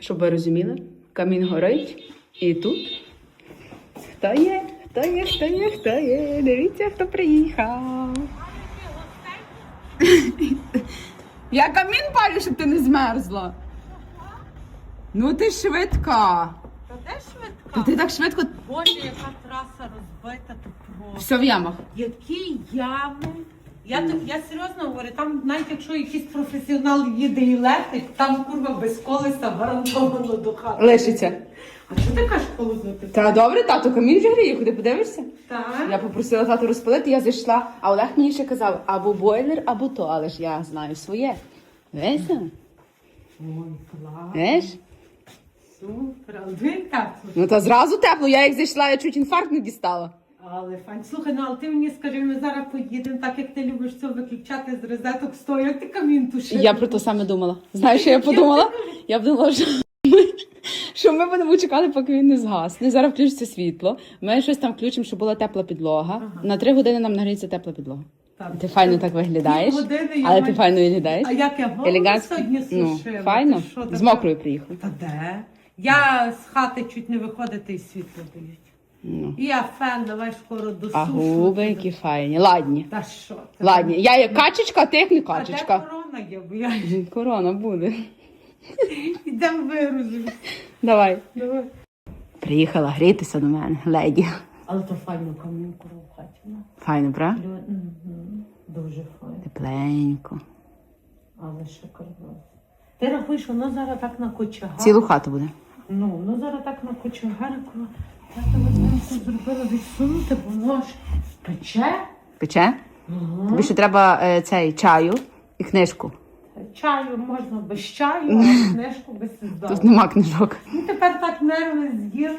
Щоб ви розуміли, камін горить і тут. Хто є? Хто є, хто є, хто є? Дивіться, хто приїхав. Я камін палю, щоб ти не змерзла. Ну ти швидка. Та де швидка? Та ти так швидко. Боже, яка траса розбита, то просто. Все в ямах. Які ями. Я, так- я серйозно говорю, там навіть якщо якийсь професіонал їде і летить, там курва без колеса гарантовано до хати. Лишиться. А що ти кажеш полознути? Та добре, тато, камін вже гріє, куди подивишся? Так. Я попросила тату розпалити, я зайшла, а Олег мені ще казав, або бойлер, або то, але ж я знаю своє. Весело? Ой, клас. Знаєш? Супер. Але дві. Ну та зразу тепло, я як зайшла, я чуть інфаркт не дістала. Але файн. Слухай, ну але ти мені скажи, ми зараз поїдемо, так як ти любиш це виключати з розеток сто, як ти камін тушиш? Я про те саме думала. Знаєш, що я подумала? Я подумала, що ми, що ми будемо чекати, поки він не згасне. Зараз включиться світло. Ми щось там включимо, щоб була тепла підлога. На три години нам нагріється тепла підлога. Так. Ти файно так виглядаєш. Я Але маю- ти файно виглядаєш. А як я голову Елегантно. сьогодні Ну, сушила? файно. Ти що, З така? мокрою приїхала. Та де? Я з хати чуть не виходити і світло дають. Ну. Я фен, давай скоро досушу. А губи які файні. Ладні. Та що? ти? Ладні. Я як качечка, а ти як не А де качечка. корона є, бо я Корона буде. йдемо вирузимо. Давай. Давай. Приїхала грітися до мене, леді. Але то файно камінку в хаті. ну. Файно, правда? Мгм. Дуже файно. Тепленько. Але шикарно. Ти рахуєш, воно зараз так на кочегарку. Цілу хату буде. Ну, воно зараз так на кочегарку. Я тебе зранку зробила відсунути, бо воно ж пече. Пече? Тобі ще треба е, цей чаю і книжку. Чаю можна без чаю, а книжку без Тут нема книжок. Ну тепер так нерви з'їли,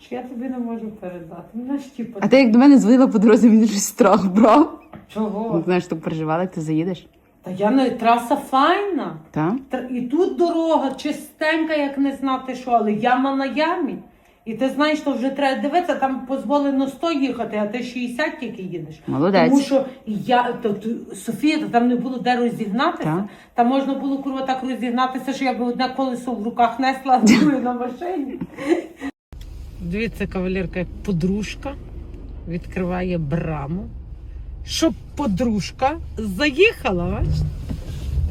що я тобі не можу передати. Ну ж типу, А ти як до мене дзвонила по дорозі, мені щось страх брав. Ну, чого? знаєш, так переживала, як ти заїдеш. Та я не траса файна. Так? Тр- І тут дорога чистенька, як не знати що, але яма на ямі. І ти знаєш, що вже треба дивитися, там дозволено 100 їхати, а ти 60 тільки їдеш. Молодець. Тому що я, то, то, Софія, то там не було де розігнатися. Так. Там можна було курва так розігнатися, що я би одне колесо в руках несла, друге на машині. Дивіться, кавалерка, як подружка відкриває браму, щоб подружка заїхала. Бачите?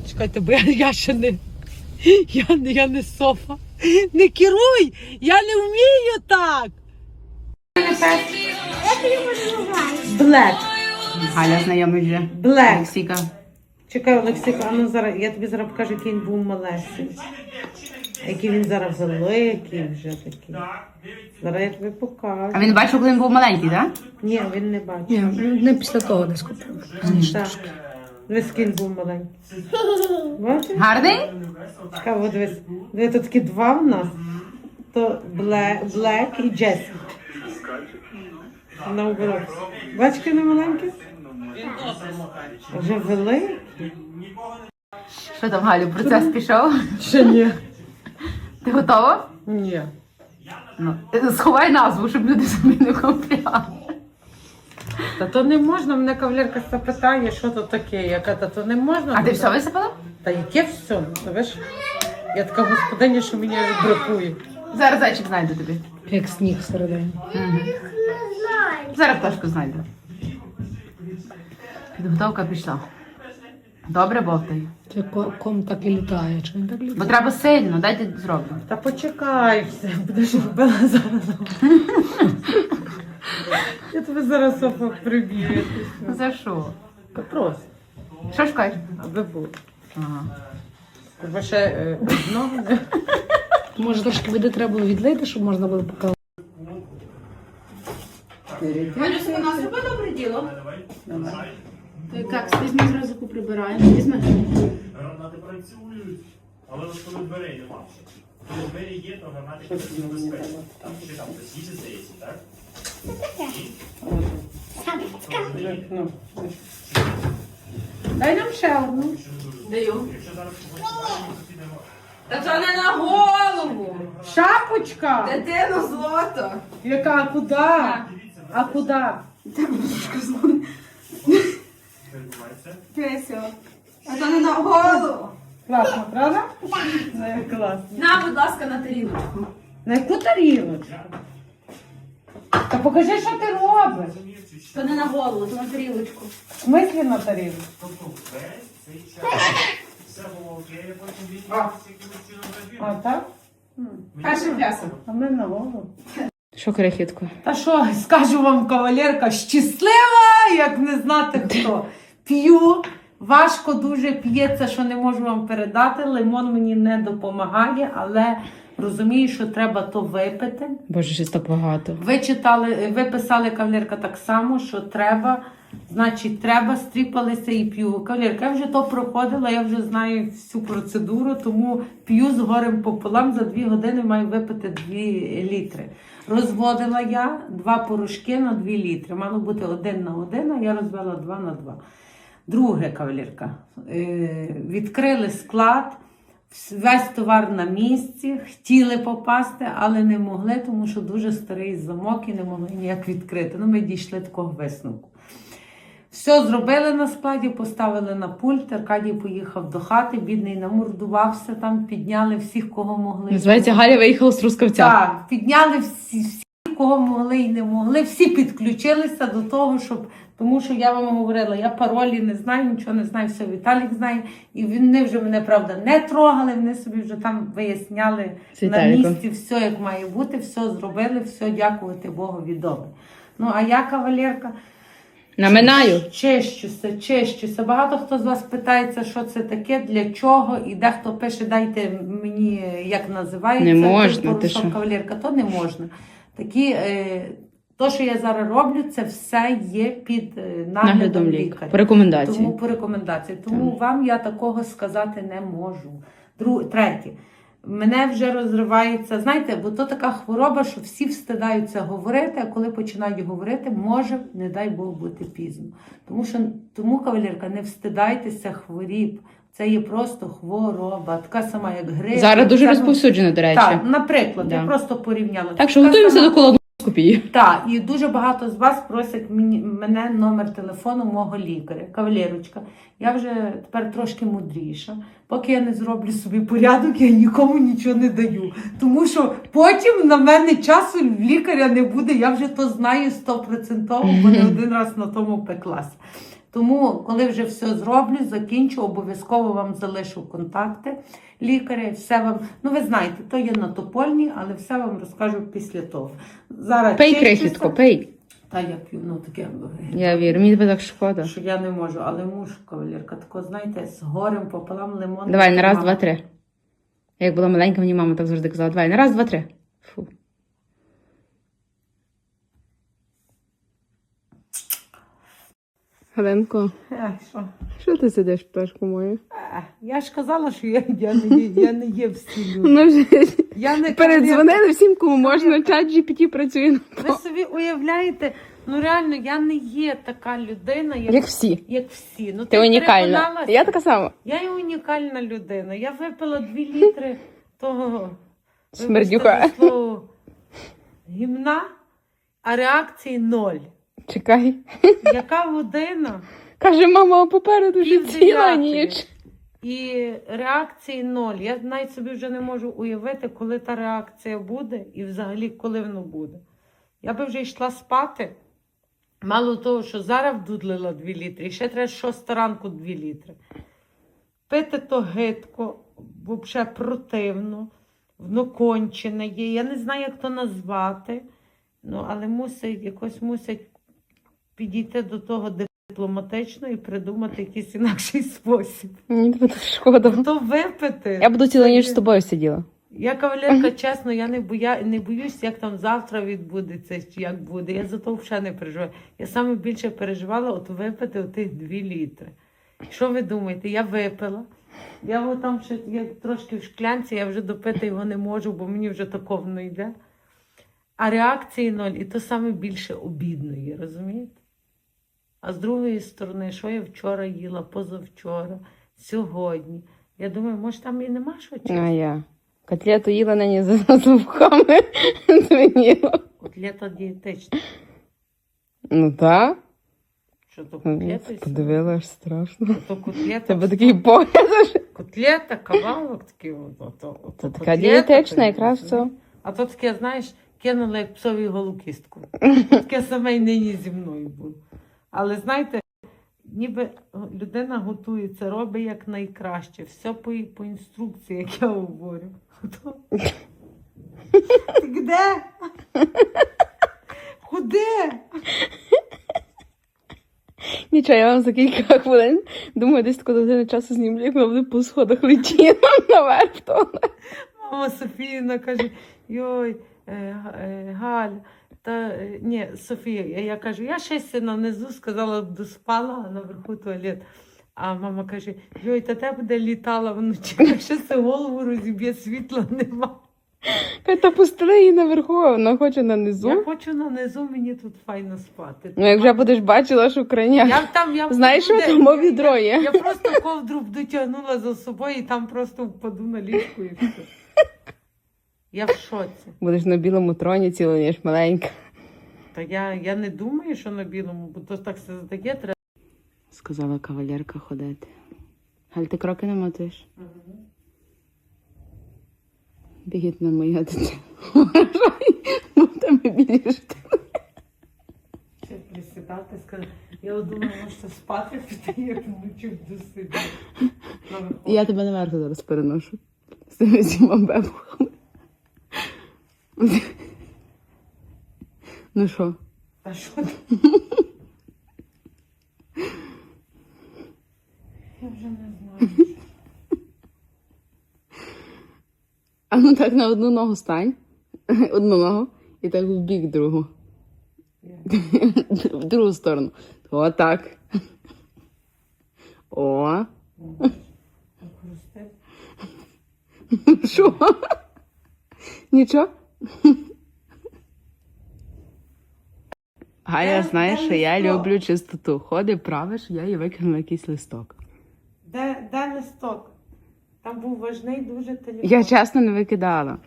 Чекайте, бо я, я ще не. Я, я не софа. Не керуй! Я не вмію так! Блек. Галя знайомий вже. Блек. Олексійка. Чекай, Олексійка, а ну зараз, я тобі зараз покажу, який він був малесенький. Який він зараз великий вже такий. Зараз я тобі покажу. А він бачив, коли він був маленький, так? Ні, він не бачить. Ні, не після того десь купив. Так. Дивись, він був маленький. Бачиш? Гарний? От дивись. Дивись, тут такі два в нас. То Блек, і Джесі. Наоборот. Бачиш, який він маленький? Вже великий? Що там, Галю, процес пішов? Ще ні. Ти готова? Ні. Ну, сховай назву, щоб люди собі не купляли. Та то не можна, мене кавалерка запитає, що то таке. Я кажу, та то не можна. А ти все висипала? Та яке все? Та ви ж, я така господиня, що мені аж бракує. Зараз зайчик знайду тобі. Як сніг всередині. Зараз пташку знайду. Підготовка пішла. Добре, бовтай. Це ко- ком так і літає. Чи він так Бо літає? треба сильно, дайте зроблю. Та почекай все, будеш робила зараз. Я тебе зараз Софа приб'ю. За що? Та Що ж кажеш? аби було. Ага. Тебе ще е, одного не. Може трошки води треба було відлити, щоб можна було показати. Галюся, у нас зроби добре діло. Давай. Так, візьми зразу прибираємо. Візьми. Гранати працюють, але от коли дверей нема. Коли двері є, то гранати працюють небезпечно. Чи там хтось їде, здається, так? Дай нам ще одну. Даю. Якщо зараз то підемо. Та це не на голову. Шапочка! Дитину злото. Яка куди? А куди? Відбувається. Весело. А то не на голову. Класно, правда? Не, класно. На, будь ласка, на тарілочку. На яку тарілочку? Та покажи, що ти робиш. То не на голову, то на тарілочку. В смислі на тарілочку? Тобто весь цей час все було окей, а потім відмовився, якимось чином А так? Каші м'ясо. А ми на голову. Що, крихітко? Та що, скажу вам, кавалерка, щаслива, як не знати хто. П'ю, важко дуже п'ється, що не можу вам передати. Лимон мені не допомагає, але розумію, що треба то випити. Боже, щось так багато. Ви читали, ви писали кавалерка так само, що треба, значить, треба, стріпалися і п'ю. Кавалерка, я вже то проходила, я вже знаю всю процедуру, тому п'ю з горем пополам за дві години маю випити дві літри. Розводила я два порошки на дві літри. Мало бути один на один, а я розвела два на два. Друге, кавалерка, е, відкрили склад. Весь товар на місці, хотіли попасти, але не могли, тому що дуже старий замок і не могли ніяк відкрити. Ну, ми дійшли такого висновку. Все зробили на складі, поставили на пульт. Аркадій поїхав до хати, бідний намордувався там, підняли всіх, кого могли. Називається Галя виїхала з Трускавця. Так, підняли всі, всі, кого могли і не могли. Всі підключилися до того, щоб. Тому що я вам говорила, я паролі не знаю, нічого не знаю, все Віталік знає. І вони вже мене, правда, не трогали, вони собі вже там виясняли на місці все, як має бути, все зробили, все, дякувати Богу добре. Ну, а я, кавалерка, Наминаю. Чищуся, чищуся. Багато хто з вас питається, що це таке, для чого, і дехто пише, дайте мені, як називається. Не можна, ти що? кавалерка, то не можна. Такі, е, то, що я зараз роблю, це все є під е, наглядом, Наглядом лікаря. По рекомендації. Тому по рекомендації. Тому вам я такого сказати не можу. Друге, третє. Мене вже розривається, знаєте, бо то така хвороба, що всі встидаються говорити, а коли починають говорити, може, не дай Бог, бути пізно. Тому що тому, кавалерка, не встидайтеся хворіб. Це є просто хвороба, така сама, як грип. Зараз дуже Це, ну, розповсюджено, до речі. Так, наприклад, Да. я просто порівняла. Так що Така готуємося сама- до колоноскопії. так, і дуже багато з вас просять мені, мене номер телефону мого лікаря. Кавалерочка, я вже тепер трошки мудріша. Поки я не зроблю собі порядок, я нікому нічого не даю. Тому що потім на мене часу в лікаря не буде, я вже то знаю стопроцентово, бо не один раз на тому пеклася. Тому, коли вже все зроблю, закінчу, обов'язково вам залишу контакти лікаря, все вам. Ну, ви знаєте, то є на топольні, але все вам розкажу після того. Зараз Пей, крихітко, пей. Та я п'ю, ну таке. Я вірю, мені тебе так шкода. Що я не можу, але мушу, кавалерка. Тако, знаєте, з горем пополам лимон. Давай, на раз, два, три. Як була маленька, мені мама так завжди казала. Давай, на раз, два, три. Фу. Галенко, Е, що? що ти сидиш, пташку мою? Е, Я ж казала, що я, я, не, є, я не є всі люди. Ну вже Я не передзвонили всім, кому можна. Чат GPT працює. на Ви собі уявляєте, ну реально, я не є така людина, як, Як всі. як всі. Ну, Ти унікальна. переконалася? Я така сама. Я є унікальна людина. Я випила дві літри того Смердюка. вибачте за слово, гімна, а реакції ноль. Чекай. Яка година? Каже, мама, а попереду вже Пів ціла дев'ятої. ніч. І реакції ноль. Я навіть собі вже не можу уявити, коли та реакція буде і взагалі коли воно буде. Я би вже йшла спати. Мало того, що зараз вдудлила 2 літри, і ще треба з 6 ранку 2 літри. Пити то гидко, взагалі противно, воно кончене є. Я не знаю, як то назвати. Ну, але мусить, якось мусять підійти до того дипломатично і придумати якийсь інакший спосіб. Мені так шкода. То випити. Я буду цілу ніч з тобою сиділа. Я кавалерка, чесно, я не, боя... не боюсь, як там завтра відбудеться, чи як буде. Я за то взагалі не переживаю. Я саме більше переживала от випити отих дві літри. Що ви думаєте? Я випила. Я от там ще я трошки в шклянці, я вже допити його не можу, бо мені вже таковно йде. А реакції ноль, і то саме більше обідно є, розумієте? А з другої сторони, що я вчора їла, позавчора, сьогодні. Я думаю, може там і нема що чистити. А я. Котлету їла на ній за зубками. Котлета дієтична. Ну так. Що то котлета? Подивила аж страшно. То котлета. Тебе такий погляд. Котлета, кавалок такий. Це така дієтична, якраз розумієш? А то таке, знаєш, кинули як псові голокістку. Таке саме й нині зі мною було. Але знаєте, ніби людина готується, робить як найкраще. Все по, по інструкції, як я говорю. Ти де? Куди? Нічого, я вам за кілька хвилин думаю, десь таку годину часу знімлю, як вона буде по сходах летіла наверх. Мама Софіївна каже: Йой, е, е, Галя, та е, ні, Софія, я, я кажу, я ще сина внизу сказала, доспала, а наверху туалет. А мама каже: Йой, та те буде літала вночі, якщо це голову розіб'є, світла нема. Та пустили її наверху, а вона хоче на низу. Я хочу на низу, мені тут файно спати. Ну, як вже будеш бачила, що краня. я там, я Знаєш, що там я- відро я, є? я просто ковдру дотягнула за собою і там просто впаду на ліжку і все. Я в шоці. Будеш на білому троні ніж маленька. Та я, я не думаю, що на білому, бо то так все здає, треба. Сказала кавалерка ходити. Галь, ти кроки не мотиш? Бігіть на моя дитина. Бо в тебе білі. Ще присідати, сказати. Я думаю, може спати піти, як вночі буду сидіти. Я тебе наверх зараз переношу. З тими всіма бебухами. Ну що? Та що? Я вже не знаю. А ну так на одну ногу стань. Одну ногу. І так в бік другу. В другу сторону. О. Так хрустить. Що? Нічого? Галя Де- знає, що я люблю чистоту. Ходи, правиш, я їй викинула якийсь листок. Де, де листок? Там був важний дуже телефон. Я чесно не викидала.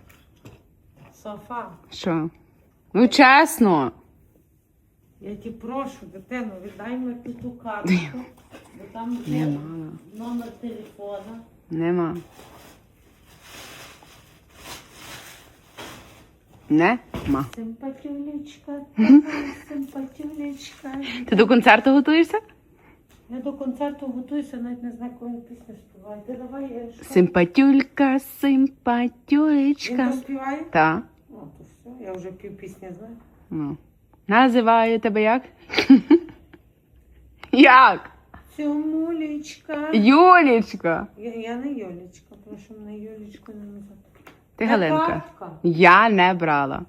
Софа. Що? Ну, чесно. Я ті прошу, дитину, віддай мені ту картку. Бо там є Нема. номер телефона. Нема. Нема. Симпатюлечка, симпатюлечка. Ти до концерту готуєшся? Я до концерту готуюся, навіть не знаю, коли пісню співаю. Ти давай я що? Симпатюлька, Він симпатюлечка. поспіває? Та. Ну, то все, я вже пів пісні знаю. Ну. Називаю тебе як? як? Цьомулечка. Юлічка. Я, я не тому що мене Юлічку не називати. Ти Галинка. Я не брала.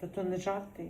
Та то не жарти.